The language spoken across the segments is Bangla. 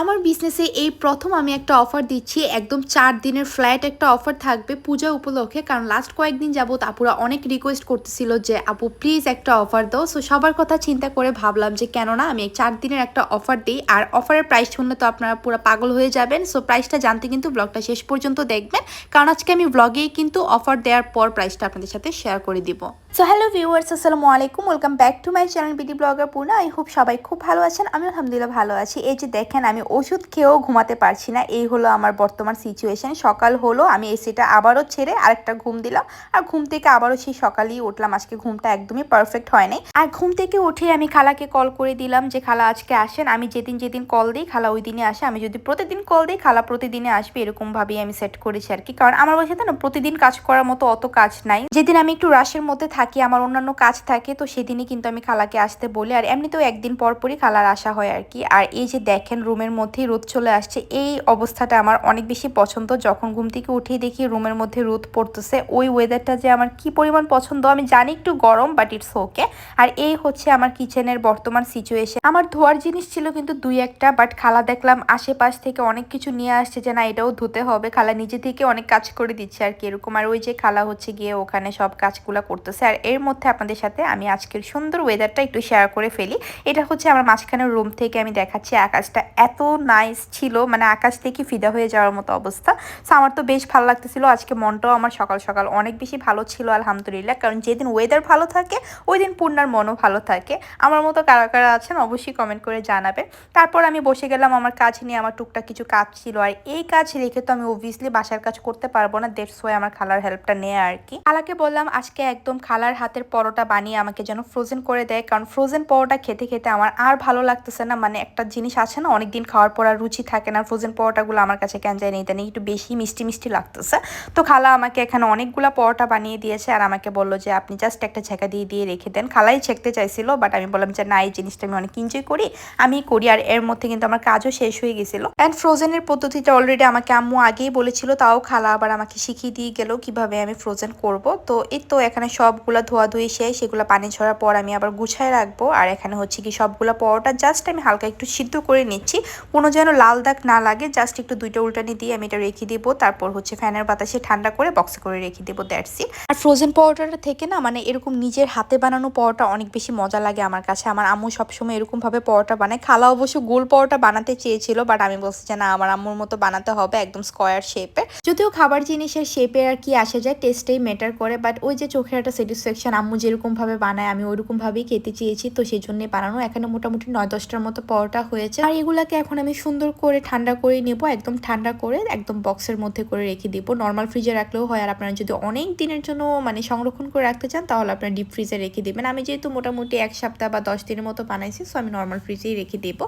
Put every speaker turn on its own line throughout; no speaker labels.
আমার বিজনেসে এই প্রথম আমি একটা অফার দিচ্ছি, একদম চার দিনের ফ্ল্যাট একটা অফার থাকবে পূজা উপলক্ষে। কারণ লাস্ট কয়েকদিন যাবত আপুরা অনেক রিকোয়েস্ট করতেছিল যে, আপু প্লিজ একটা অফার দাও। সো সবার কথা চিন্তা করে ভাবলাম যে, কেননা আমি চার দিনের একটা অফার দিই। আর অফারের প্রাইস শুনলে তো আপনারা পুরো পাগল হয়ে যাবেন। সো প্রাইসটা জানতে কিন্তু ব্লগটা শেষ পর্যন্ত দেখবেন। কারণ আজকে আমি ব্লগেই কিন্তু অফার দেওয়ার পর প্রাইসটা আপনাদের সাথে শেয়ার করে দিব। সো হ্যালো ভিউয়ার্স আসসালামু আলাইকুম। Welcome back to my channel BD blogger Purna I hope সবাই খুব ভালো আছেন। আমি আলহামদুলিল্লাহ ভালো আছি। এই যে দেখেন, আমি ওষুধ খেয়েও ঘুমাতে পারছি না। এই হলো আমার বর্তমান সিচুয়েশন সকাল হলো, আমি এসিটা আবারও ছেড়ে আরেকটা ঘুম দিলাম। আর ঘুম থেকে আবারও সেই সকালেই উঠলাম। আজকে ঘুমটা একদমই পারফেক্ট হয় নাই। আর ঘুম থেকে উঠে আমি খালাকে কল করে দিলাম যে, খালা, আজকে আসেন। আমি যেদিন যেদিন কল দিই, খালা ওই দিনে আসে। আমি যদি প্রতিদিন কল দিই, খালা প্রতিদিনে আসবে। এরকমভাবেই আমি সেট করেছি আর কি। কারণ আমার বাসাতে না প্রতিদিন কাজ করার মতো অত কাজ নাই। যেদিন আমি একটু রাশের মধ্যে থাকি, আমার অন্যান্য কাজ থাকে, তো সেদিনই কিন্তু আমি খালাকে আসতে বলি। আর এমনিতেও একদিন পর পরই খালার আসা হয় আর কি। আর এই যে দেখেন রুমের মধ্যেই রোদ চলে আসছে। এই অবস্থাটা আমার অনেক বেশি পছন্দ। যখন ঘুম থেকে উঠেই দেখি রুমের মধ্যে রোদ পড়তেছে, ওই ওয়েদারটা যে আমার কি পরিমাণ পছন্দ আমি জানি একটু গরম বাট ইটস ওকে আর এই হচ্ছে আমার কিচেনের বর্তমান সিচুয়েশন আমার ধোয়ার জিনিস ছিল কিন্তু দুই একটা বাট খালা দেখলাম আশেপাশ থেকে অনেক কিছু নিয়ে আসছে যে, না, এটাও ধুতে হবে। খালা নিজে থেকে অনেক কাজ করে দিচ্ছে আর কি, এরকম। আর ওই যে খালা হচ্ছে গিয়ে ওখানে সব কাজগুলো করতেছে। আর এর মধ্যে আপনাদের সাথে আমি আজকের সুন্দর ওয়েদারটা একটু শেয়ার করে ফেলি। এটা হচ্ছে আমার মাঝখানের রুম থেকে আমি দেখাচ্ছি আকাশটা এত নাইস ছিল মানে আকাশ থেকে ফিদা হয়ে যাওয়ার মতো অবস্থা। সো আমার তো বেশ ভালো লাগতেছিল। আজকে মনটাও আমার সকাল সকাল অনেক বেশি ভালো ছিল, আলহামদুলিল্লাহ। কারণ যেদিন ওয়েদার ভালো থাকে ওই দিন পূর্ণার মনও ভালো থাকে। আমার মতো কারা কারা আছেন অবশ্যই কমেন্ট করে জানাবে তারপর আমি বসে গেলাম আমার কাজ নিয়ে, আমার টুকটাক কিছু কাজ ছিল। আর এই কাজ রেখে তো আমি অবভিয়াসলি বাসার কাজ করতে পারব না। দেড় ওয়ে আমার খালার হেল্পটা নেয় আর কি। খালাকে বললাম, আজকে একদম খালার হাতের পরোটা বানিয়ে আমাকে যেন ফ্রোজেন করে দেয়। কারণ ফ্রোজেন পরোটা খেতে খেতে আমার আর ভালো লাগতেছে না। মানে একটা জিনিস আছে না, অনেকদিন খাওয়ার পর আর রুচি থাকে না ফ্রোজেন পরোটাগুলো আমার কাছে কেন যায় নেই একটু বেশি মিষ্টি মিষ্টি লাগতেছে। তো খালা আমাকে এখানে অনেকগুলো পরোটা বানিয়ে দিয়েছে আর আমাকে বলল যে, আপনি জাস্ট একটা ছেঁকা দিয়ে দিয়ে রেখে দেন। খালাই ছেঁকতে চাইছিল বাট আমি বললাম যে, না, এই জিনিসটা আমি অনেক এনজয় করি, আমি করি। আর এর মধ্যে কিন্তু আমার কাজও শেষ হয়ে গেছিল। অ্যান্ড ফ্রোজেনের পদ্ধতিটা অলরেডি আমাকে আম্মু আগেই বলেছিল, তাও খালা আবার আমাকে শিখিয়ে দিয়ে গেল কীভাবে আমি ফ্রোজেন করব। তো এই তো এখানে সবগুলো ধোয়া ধুয়ে শেষ সেগুলো পানি ছড়ার পর আমি আবার গুছায় রাখব। আর এখানে হচ্ছে কি, সবগুলো পরোটা জাস্ট আমি হালকা একটু সিদ্ধ করে নিচ্ছি কোনো যেন লাল দাগ না লাগে জাস্ট একটু দুইটা উল্টানি দিয়ে আমি এটা রেখে দিব। তারপর হচ্ছে ফ্যানের বাতাসে ঠান্ডা করে বক্সে করে রেখে দেবো দ্যাটস আর ফ্রোজেন পরোটাটা থেকে না মানে এরকম নিজের হাতে বানানো পরোটা অনেক বেশি মজা লাগে আমার কাছে। আমার আম্মু সবসময় এরকমভাবে পরোটা বানায়। খালা অবশ্য গোল পরোটা বানাতে চেয়েছিল বাট আমি বলছি যে না, আমার আম্মুর মতো বানাতে হবে একদম স্কোয়ার শেপের যদিও খাবার জিনিসের শেপে আর কি আসে যায় টেস্টেই ম্যাটার করে বাট ওই যে চোখের একটা স্যাটিসফ্যাকশন আম্মু যেরকমভাবে বানায়, আমি ওইরকমভাবেই খেতে চেয়েছি, তো সেই জন্যই বানানো। এখানে মোটামুটি নয় দশটার মতো পরোটা হয়েছে। আর এগুলাকে এখন আমি সুন্দর করে ঠান্ডা করে নেব, একদম ঠান্ডা করে একদম বক্সের মধ্যে করে রেখে দিব। নর্মাল ফ্রিজে রাখলেও হয়। আর আপনারা যদি অনেক দিনের জন্য মানে সংরক্ষণ করে রাখতে চান, তাহলে আপনারা ডিপ ফ্রিজে রেখে দেবেন। আমি যেহেতু মোটামুটি এক সপ্তাহ বা দশ দিনের মতো বানাইছি সো আমি নর্মাল ফ্রিজেই রেখে দেব।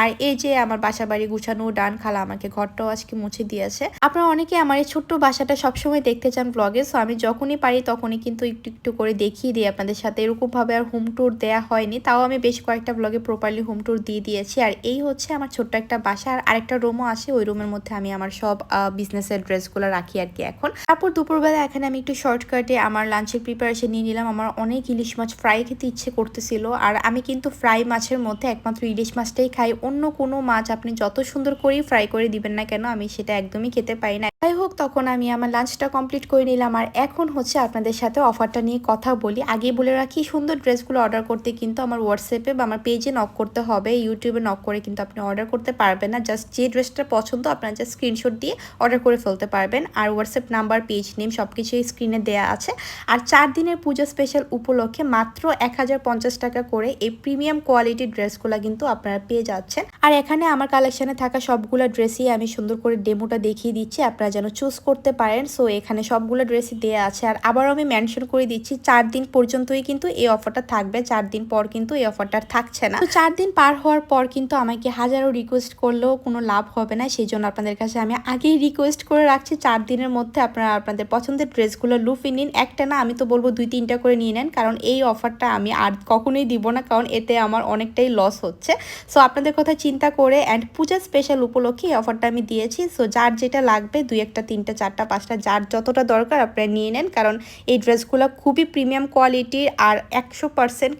আর এই যে আমার বাসা বাড়ি গুছানো, ডান খালা আমাকে ঘরটাও আজকে মুছে দিয়েছে। আপনারা অনেকে আমার এই ছোট্ট বাসাটা সবসময় দেখতে চান ব্লগে সো আমি যখনই পারি তখনই কিন্তু একটু একটু করে দেখিয়ে দিই আপনাদের সাথে। এরকমভাবে আর হোম ট্যুর দেওয়া হয়নি, তাও আমি বেশ কয়েকটা ব্লগে প্রপারলি হোম ট্যুর দিয়ে দিয়েছি। আর এই হচ্ছে আমার ছোট্ট একটা বাসা আর আরেকটা রুমও আছে। ওই রুমের মধ্যে আমি আমার সব বিজনেসের ড্রেসগুলো রাখি আর কি এখন। তারপর দুপুরবেলা এখানে আমি একটু শর্টকাটে আমার লাঞ্চের প্রিপারেশন নিয়ে নিলাম। আমার অনেক ইলিশ মাছ ফ্রাই খেতে ইচ্ছে করতেছিল। আর আমি কিন্তু ফ্রাই মাছের মধ্যে একমাত্র ইলিশ মাছটাই খাই। অন্য কোনো মাছ আপনি যত সুন্দর করেই ফ্রাই করে দিবেন না কেন, আমি সেটা একদমই খেতে পাই না। যাই হোক, তখন আমি আমার লাঞ্চটা কমপ্লিট করে নিলাম। আর এখন হচ্ছে আপনাদের সাথে অফারটা নিয়ে কথা বলি। আগে বলে রাখি, সুন্দর ড্রেসগুলো অর্ডার করতে কিন্তু আমার হোয়াটসঅ্যাপে বা আমার পেজে নক করতে হবে। ইউটিউবে নক করে কিন্তু আপনি অর্ডার করতে পারবেন না। জাস্ট যে ড্রেসটা পছন্দ, আপনার জাস্ট স্ক্রিনশট দিয়ে অর্ডার করে ফেলতে পারবেন। আর হোয়াটসঅ্যাপ নাম্বার পেজ নেম সব কিছুই স্ক্রিনে দেওয়া আছে। আর চার দিনের পুজো স্পেশাল উপলক্ষে মাত্র এক হাজার পঞ্চাশ টাকা করে এই প্রিমিয়াম কোয়ালিটির ড্রেসগুলো কিন্তু আপনারা পেয়ে যাচ্ছেন। আর এখানে আমার কালেকশানে থাকা সবগুলো ড্রেসই আমি সুন্দর করে ডেমোটা দেখিয়ে দিচ্ছি। আপনারা যেন চুজ করতে পারেন। সো এখানে সবগুলো ড্রেসই দেওয়া আছে। আর আবারও আমি মেনশন করে দিচ্ছি, চার দিন পর্যন্তই কিন্তু এই অফারটা থাকবে। চার দিন পর কিন্তু এই অফারটা থাকছে না। তো চার দিন পার হওয়ার পর কিন্তু আমাকে হাজারো রিকোয়েস্ট করলেও কোনো লাভ হবে না সেই জন্য আপনাদের কাছে আমি আগেই রিকোয়েস্ট করে রাখছি। চার দিনের মধ্যে আপনারা আপনাদের পছন্দের ড্রেসগুলো লুফে নিন। একটা না, আমি তো বলব দুই, তিনটা করে নিয়ে নেন, কারণ এই অফারটা আমি আর কখনোই দিব না, কারণ এতে আমার অনেকটাই লস হচ্ছে। সো আপনাদের কথা চিন্তা করে অ্যান্ড পূজা স্পেশাল উপলক্ষে এই অফারটা আমি দিয়েছি। সো যার যেটা লাগবে, দুই একটা, তিনটা, চারটা, পাঁচটা, যার যতটা দরকার আপনারা নিয়ে নেন, কারণ এই ড্রেসগুলো খুবই প্রিমিয়াম কোয়ালিটির আর একশো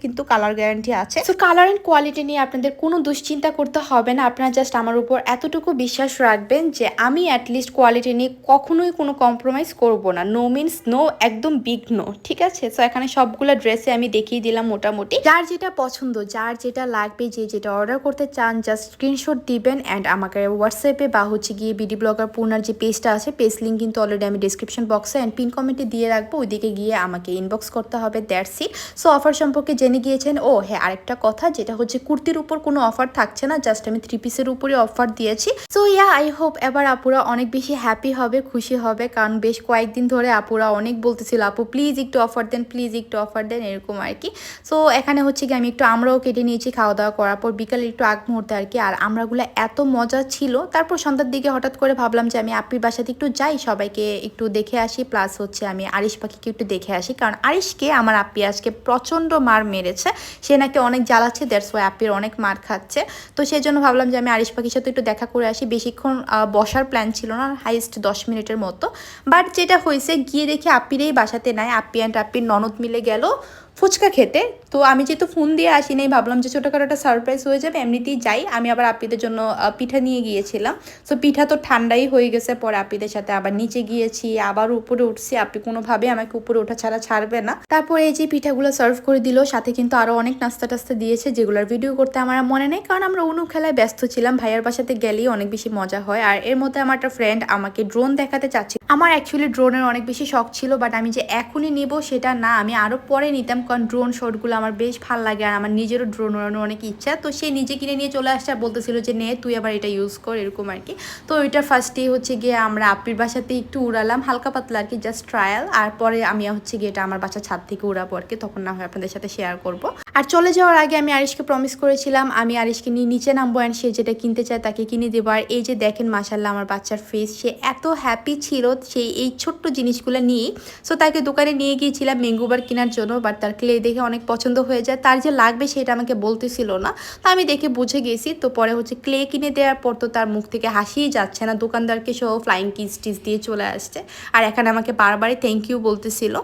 কিন্তু কালার গ্যারান্টি আছে। সো কালার অ্যান্ড কোয়ালিটি নিয়ে আপনাদের কোনো দুশ্চিন্তা করতে হবে না। আপনারা জাস্ট আমার উপর এতটুকু বিশ্বাস রাখবেন যে আমি অ্যাটলিস্ট কোয়ালিটি নিয়ে কখনোই কোনো কম্প্রোমাইজ করব না। নো মিনস নো একদম বিগ নো ঠিক আছে? সো এখানে সবগুলো ড্রেসে আমি দেখিয়ে দিলাম মোটামুটি। যার যেটা পছন্দ, যার যেটা লাগবে, যে যেটা অর্ডার করতে চান জাস্ট স্ক্রিনশট দিবেন অ্যান্ড আমাকে হোয়াটসঅ্যাপে বা হচ্ছে গিয়ে বিডি ব্লগার পূর্ণার যে পেজটা আছে পেজ লিঙ্ক কিন্তু অলরেডি আমি ডিসক্রিপশন বক্সে অ্যান্ড পিন কমেন্টে দিয়ে রাখব। ওইদিকে গিয়ে আমাকে ইনবক্স করতে হবে দ্যাটস ইট সো অফার সম্পর্কে জেনে গিয়েছেন, ও হ্যাঁ আরেকটা কথা, যেটা হচ্ছে কুর্তির উপর কোনো অফার থাকছে না জাস্ট আমি থ্রি পিসের উপরে অফার দিয়েছি। সো ইয়া আই হোপ এবার আপুরা অনেক বেশি হ্যাপি হবে, খুশি হবে, কারণ বেশ কয়েকদিন ধরে আপুরা অনেক বলতেছিল, আপু প্লিজ একটু অফার দেন প্লিজ একটু অফার দেন, এরকম আর কি। সো এখানে হচ্ছে কি আমি একটু আমরাও কেটে নিয়েছি খাওয়া দাওয়া করার পর বিকালে একটু আগ মুহূর্তে আর কি, আর আমরাগুলো এত মজা ছিল। তারপর সন্ধ্যার দিকে হঠাৎ করে ভাবলাম যে আমি আপির বাসাতে একটু যাই, সবাইকে একটু দেখে আসি প্লাস হচ্ছে আমি আরিশ পাখিকে একটু দেখে আসি, কারণ আরিশকে, আমার আপি আজকে প্রচণ্ড মার মেরেছে। সে নাকি অনেক জ্বালাচ্ছে ওয়াই আপির অনেক মার খাচ্ছে। তো সেই জন্য ভাবলাম যে আমি আরিশ পাখির সাথে একটু দেখা করে আসি। বেশিক্ষণ বসার প্ল্যান ছিল না হাইস্ট দশ মিনিটের মতো। বাট যেটা হয়েছে, গিয়ে দেখি আপিরেই বাসাতে নাই। আপি অ্যান্ড আপির ননদ মিলে গেল। ফুচকা খেতে। তো আমি যেহেতু ফোন দিয়ে আসি নাই ভাবলাম যে ছোটোখাটো একটা সারপ্রাইজ হয়ে যাবে, এমনিতেই যাই। আমি আবার আপিদের জন্য পিঠা নিয়ে গিয়েছিলাম। সো পিঠা তো ঠান্ডাই হয়ে গেছে পরে আপিদের সাথে। আবার নিচে গিয়েছি, আবার উপরে উঠছি। আপনি কোনোভাবে আমাকে উপরে ওঠা ছাড়া ছাড়বে না। তারপরে এই যে পিঠাগুলো সার্ভ করে দিল, সাথে কিন্তু আরও অনেক নাস্তা টাস্তা দিয়েছে, যেগুলোর ভিডিও করতে আমার মনে নেই। কারণ আমরা অনু খেলায় ব্যস্ত ছিলাম, ভাইয়ার বাসাতে গেলেই অনেক বেশি মজা হয়। আর এর মধ্যে আমার একটা ফ্রেন্ড আমাকে ড্রোন দেখাতে চাচ্ছিল। আমার অ্যাকচুয়ালি ড্রোনের অনেক বেশি শখ ছিল বাট আমি যে এখনই নেব সেটা না, আমি আরও পরে নিতাম। কারণ ড্রোন শটগুলো আমার বেশ ভালো লাগে আর আমার নিজেরও ড্রোন ওড়ানোর অনেক ইচ্ছা। তো সে নিজে কিনে নিয়ে চলে আসছে আর বলতেছিল যে, নে, তুই আবার এটা ইউজ কর, এরকম আর কি। তো ওইটা ফার্স্টে হচ্ছে গিয়ে আমরা আপির বাসাতে একটু উড়ালাম, হালকা পাতলা আর কি জাস্ট ট্রায়াল আর পরে আমি হচ্ছে গিয়ে এটা আমার বাসার ছাদ থেকে উড়াবো আর কি, তখন না হয় আপনাদের সাথে শেয়ার করব। আর চলে যাওয়ার আগে আমি আরিশকে প্রমিস করেছিলাম, আমি আরিশকে নিয়ে নিচে নামবো অ্যান্ড সে যেটা কিনতে চায় তাকে কিনে দেবো। আর এই যে দেখেন মাসাল্লাহ আমার বাচ্চার ফেস সে এত হ্যাপি ছিল সেই এই ছোট্ট জিনিসগুলো নিয়েই। সো তাকে দোকানে নিয়ে গিয়েছিলাম ম্যাঙ্গোবার কেনার জন্য বাট তার ক্লে দেখে অনেক পছন্দ হয়ে যায়। তার যে লাগবে সেটা আমাকে বলতেছিল না। তো আমি দেখে বুঝে গেছি। তো পরে হচ্ছে ক্লে কিনে দেওয়ার পর তো তার মুখ থেকে হাসিই যাচ্ছে না। দোকানদারকে সহ ফ্লাইং কিস টিস দিয়ে চলে আসছে। আর এখানে আমাকে বারবারই থ্যাংক ইউ বলতেছিল।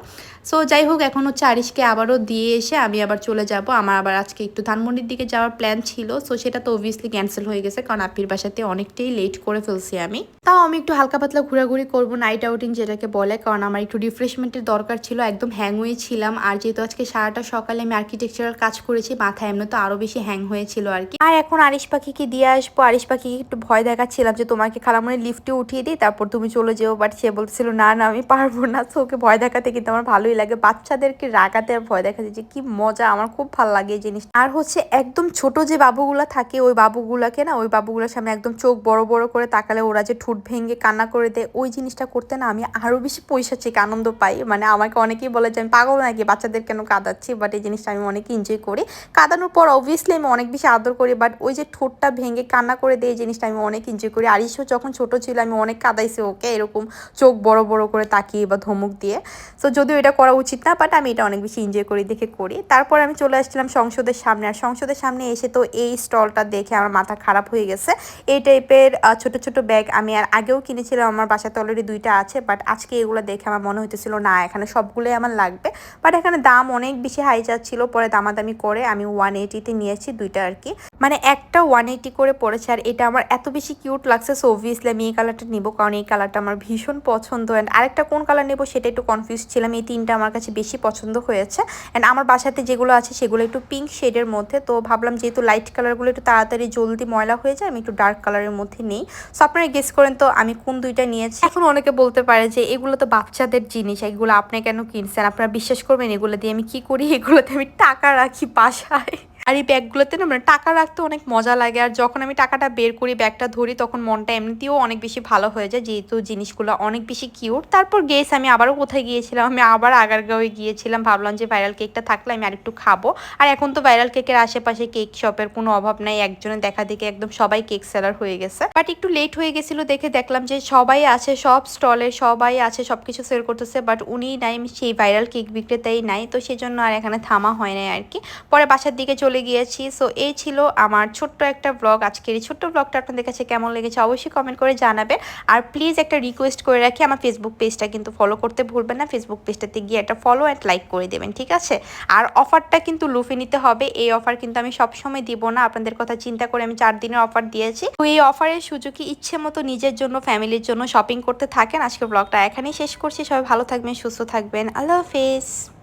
সো যাই হোক এখন হচ্ছে আরিশকে আবারও দিয়ে এসে আমি আবার চলে যাব। আমার আবার আজকে একটু ধানমন্ডির দিকে যাওয়ার প্ল্যান ছিল। সো সেটা তো অবভিয়াসলি ক্যান্সেল হয়ে গেছে কারণ আপির বাসাতে অনেকটাই লেট করে ফেলছি আমি। তাও আমি একটু হালকা পাতলা ঘোরাঘুরি করব নাইট আউটিং যেটাকে বলে, কারণ আমার একটু রিফ্রেশমেন্টের দরকার ছিল, একদম হ্যাং হয়ে ছিলাম। আর যেহেতু আজকে সারাটা সকালে আমি আর্কিটেকচারাল কাজ করেছি মাথা এমনি তো আরও বেশি হ্যাং হয়েছিল আর কি। আর এখন আরিশ পাখিকে দিয়ে আসব। আরিশ পাখিকে একটু ভয় দেখাচ্ছিলাম যে, তোমাকে খালামনে লিফটে উঠিয়ে দিই, তারপর তুমি চলে যেও। বাট সে বলছিল না না, আমি পারব না। তো ওকে ভয় দেখাতে কিন্তু আমার ভালোই লাগে। বাচ্চাদেরকে রাগাতে আর ভয় যায় যে কি মজা, আমার খুব ভালো লাগে এই জিনিস আর হচ্ছে একদম ছোট যে বাবুগুলা থাকে, ওই বাবুগুলাকে না, ওই বাবুগুলোর সামনে একদম চোখ বড় বড় করে তাকালে ওরা যে ঠুট ভেঙে কান্না করে দেয়, ওই জিনিসটা করতে না আমি আরও বেশি পয়সা চেক আনন্দ পাই। মানে আমাকে অনেকেই বলে যে, আমি পাগল নাকি? বাচ্চাদের কেন কাঁদাচ্ছি? বাট এই জিনিসটা আমি অনেক এনজয় করি। কাঁদানোর পর অবভিয়াসলি আমি অনেক বেশি আদর করি বাট ওই যে ঠোঁটটা ভেঙে কান্না করে দেয় এই জিনিসটা আমি অনেক এনজয় করি। আরিশও যখন ছোট ছিল, আমি অনেক কাঁদাইছি ওকে এরকম চোখ বড় বড় করে তাকিয়ে বা ধমক দিয়ে। সো যদিও এটা করা উচিত না বাট আমি এটা অনেক বেশি এনজয় করি, দেখে করি। তারপর আমি চলে আসছিলাম সংসদের সামনে, আর সংসদের সামনে এসে তো এই স্টলটা দেখে আমার মাথা খারাপ হয়ে গেছে। এই টাইপের ছোট ছোট ব্যাগ আমি আর আগেও কিনেছিলাম, আমার বাসাতে অলরেডি দুইটা আছে বাট আজকে এগুলো দেখে আমার মনে হইতেছিল, না, এখানে সবগুলোই আমার লাগবে। বাট এখানে দাম অনেক বেশি হাই যাচ্ছিল, পরে দামাদামি করে আমি ওয়ান এইটিতে নিয়েছি দুইটা আর কি। মানে একটা ওয়ান এইটি করে পড়েছে, আর এটা আমার এত বেশি কিউট লাগছে সো অবভিয়াসলি আমি এই কালারটা নিবো, কারণ এই কালারটা আমার ভীষণ পছন্দ। অ্যান্ড আরেকটা কোন কালার নেব সেটা একটু কনফিউজ ছিলাম, এই তিনটা আমার কাছে বেশি পছন্দ হয়েছে। অ্যান্ড আমার বাসাতে যেগুলো আছে সেগুলো একটু পিঙ্ক শেডের মধ্যে। তো ভাবলাম যেহেতু লাইট কালারগুলো একটু তাড়াতাড়ি জলদি ময়লা হয়ে যায়, আমি একটু ডার্ক কালারের মধ্যে নেই। সো আপনারা গেস করেন তো আমি কোন দুইটা নিয়েছি? এখন অনেকে বলতে পারে যে এগুলো তো বাচ্চাদের জিনিস, এগুলো আপনি কেন কিনছেন? আপনারা বিশ্বাস করবেন এগুলো দিয়ে আমি কি করি? এগুলোতে আমি টাকা রাখি বাসায়। আর এই ব্যাগগুলোতে না মানে টাকা রাখতে অনেক মজা লাগে। আর যখন আমি টাকাটা বের করি, ব্যাগটা ধরি, তখন মনটা এমনিতেও অনেক বেশি ভালো হয়ে যায়, যেহেতু জিনিসগুলো অনেক বেশি কিউট তারপর গেস আমি আবারও কোথায় গিয়েছিলাম? আমি আবার আগারগাঁওয়ে গিয়েছিলাম, ভাবলাম যে ভাইরাল কেকটা থাকলে আমি আরেকটু খাব। আর এখন তো ভাইরাল কেকের আশেপাশে কেক শপের কোনো অভাব নাই, একজনের দেখা দেখে একদম সবাই কেক সেলার হয়ে গেছে। বাট একটু লেট হয়ে গেছিল দেখে দেখলাম যে সবাই আছে, সব স্টলে সবাই আছে, সবকিছু সেল করতেছে বাট উনি নাই সেই ভাইরাল কেক বিক্রেতাই নাই, তো সেজন্য আর এখানে থামা হয় নাই আর কি। পরে বাসার দিকে চলে চলে গিয়েছি। সো এই ছিল আমার ছোট্ট একটা ব্লগ আজকের। এই ছোট্ট ব্লগটা আপনাদের কাছে কেমন লেগেছে অবশ্যই কমেন্ট করে জানাবেন। আর প্লিজ একটা রিকোয়েস্ট করে রাখি, আমার ফেসবুক পেজটা কিন্তু ফলো করতে ভুলবেন না। ফেসবুক পেজটাতে গিয়ে একটা ফলো অ্যান্ড লাইক করে দেবেন, ঠিক আছে? আর অফারটা কিন্তু লুফে নিতে হবে। এই অফার কিন্তু আমি সবসময় দিব না। আপনাদের কথা চিন্তা করে আমি চার দিনের অফার দিয়েছি। তো এই অফারের সুযোগে ইচ্ছে মতো নিজের জন্য ফ্যামিলির জন্য শপিং করতে থাকেন। আজকে ব্লগটা এখানেই শেষ করছি। সবাই ভালো থাকবেন, সুস্থ থাকবেন। আল্লাহ হাফেজ।